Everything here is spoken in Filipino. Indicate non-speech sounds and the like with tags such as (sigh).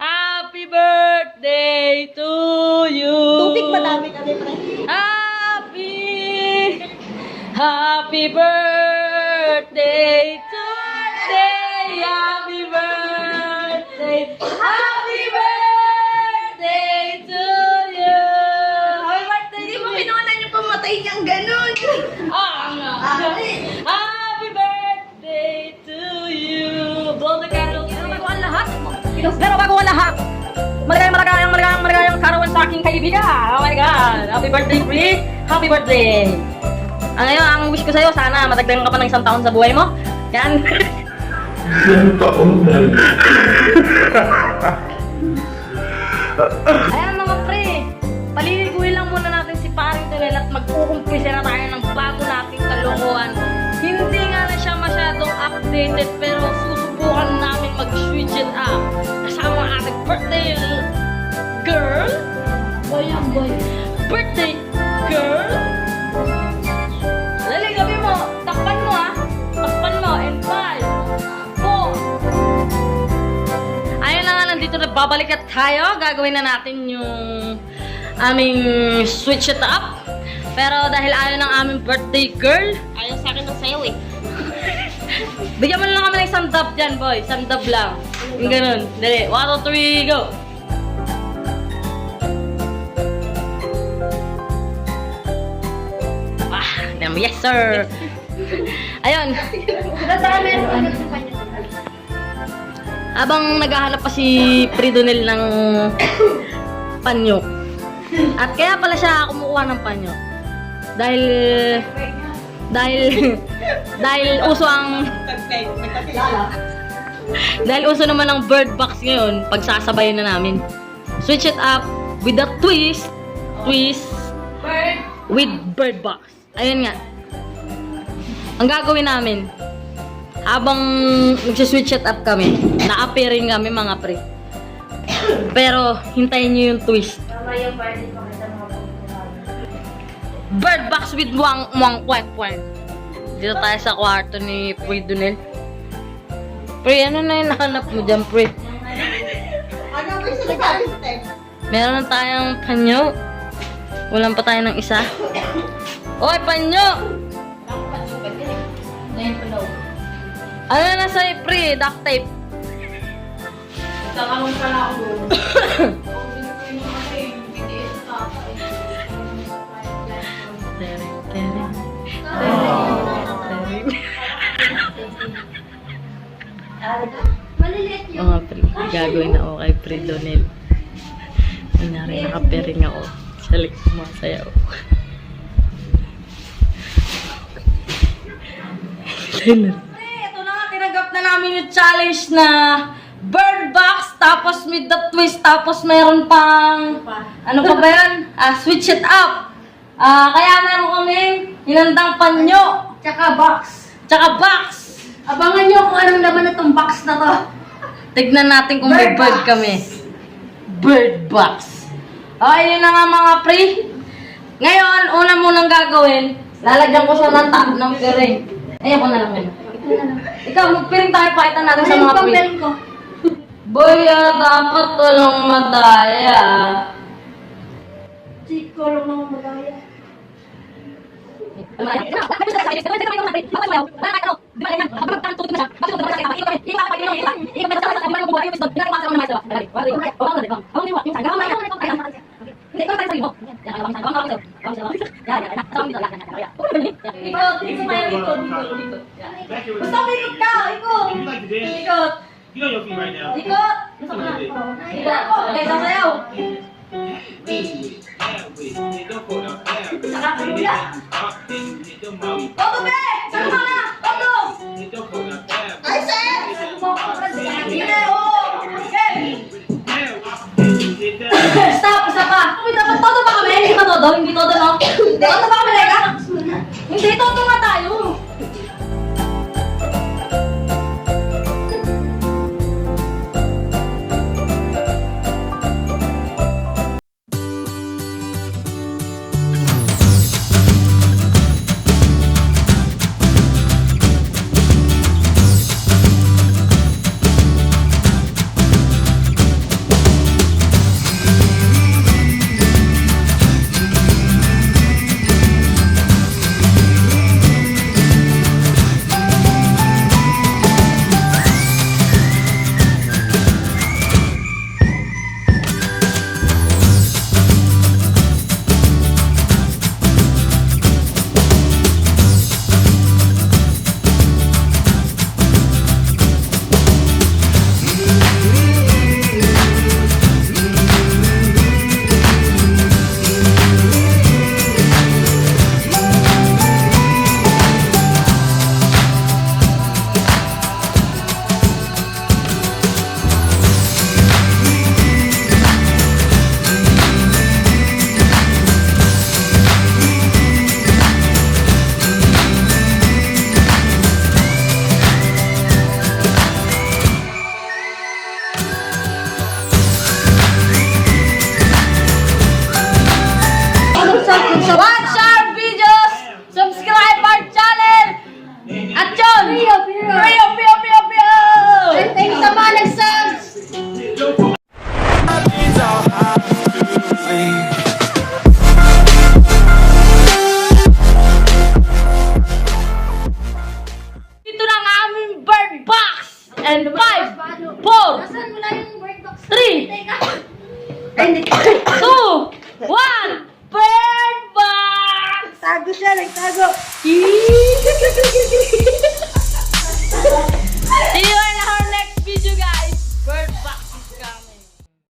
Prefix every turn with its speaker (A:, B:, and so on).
A: Happy birthday to you. Tubig madami kami, pre. Happy, happy birthday to you. Happy birthday. Pero bago ang lahat. Maligayang, maligayang, maligayang, maligayang karawan sa aking kaibigan. Oh my God. Happy birthday, Pri. Happy birthday. Ang ngayon, ang wish ko sa'yo, sana matagdagan ka pa ng isang taon sa buhay mo. Yan.
B: Ilang (laughs) taon na.
A: Ayan mga pre, paliliguin lang muna natin si Paring Tunel at mag-uumpisa na tayo ng bago nating kalokohan. Hindi nga na siya masyadong updated pero birthday girl. Boy ang boy. Birthday girl. Lali, gabi mo. Mo ah. Takpan mo. And five, four, Ayun na nga, nandito na babalik at tayo. Gagawin na natin yung aming switch it up. Pero dahil ayaw ng aming birthday girl, ayaw sa akin ng sayaw eh. Bigyan mo na lang kami ng isang dub dyan, boy. Isang dub lang. Yung ganun. Dali. One, two, three, go! Ah, damn, yes sir! (laughs) Ayun. Habang naghahanap pa si Pridonel ng panyo. At kaya pala siya kumukuha ng panyo. Dahil dahil dahil uso ang dahil uso naman ang bird box ngayon, pagsasabayan na namin. Switch it up with a twist, twist with bird box. Ayun nga. Ang gagawin namin, habang nagsiswitch it up kami, na-appearing kami mga pre. Pero, hintayin nyo yung twist. Bird box with muang muang kwek kwek. Dito tayo sa kwarto ni Pre Dunel. Pre, ano na yung nahanap mo dyan, Pre?
C: Ano ba yung salita?
A: Meron na tayong panyo. Walang pa tayo ng isa. Oy, panyo! Ano na sa pre? Duct tape.
C: Kakamang pala ako doon. (coughs)
A: Mga pre, gagawin na ako kay Pre Donel. Kunyari, nakapering ako. Sa likod sumasayaw. Pre, ito na nga, tinanggap na namin yung challenge na bird box, tapos with the twist, tapos meron pang, ano pa ba yan? Ah, switch it up. Ah, kaya meron kami hinandang panyo,
C: Tsaka box.
A: tsaka box.
C: Abangan nyo kung anong laman na tong box na to.
A: Tignan natin kung may
C: Bird
A: bird
C: box.
A: kami. Bird box. Okay, yun na nga mga pre. Ngayon, una munang gagawin, lalagyan ko siya ng tap ng piring. Ayan ko na lang yun. Ikaw, magpiring tayo, pakita natin sa
C: Ayun
A: mga pre.
C: galing ko.
A: Boy, ah, dapat walang madaya.
C: Chico lang mga madaya.
A: Sumayaw, ikot, ikot, ikot. Basta ikot ka, ikot.
D: You like to dance?
A: Ikot,
D: Get on your feet right now.
A: ikot. Ikot, okay, sasayaw. Todo, be! Saan ka na? Todo!
C: Ay, sir!
A: Sige, oo. Okay. Stop, isa pa. Kami dapat todo ba kami? Hindi ba todo? Hindi? Todo Bird box!
E: Tago siya, nagtago.
A: Eee!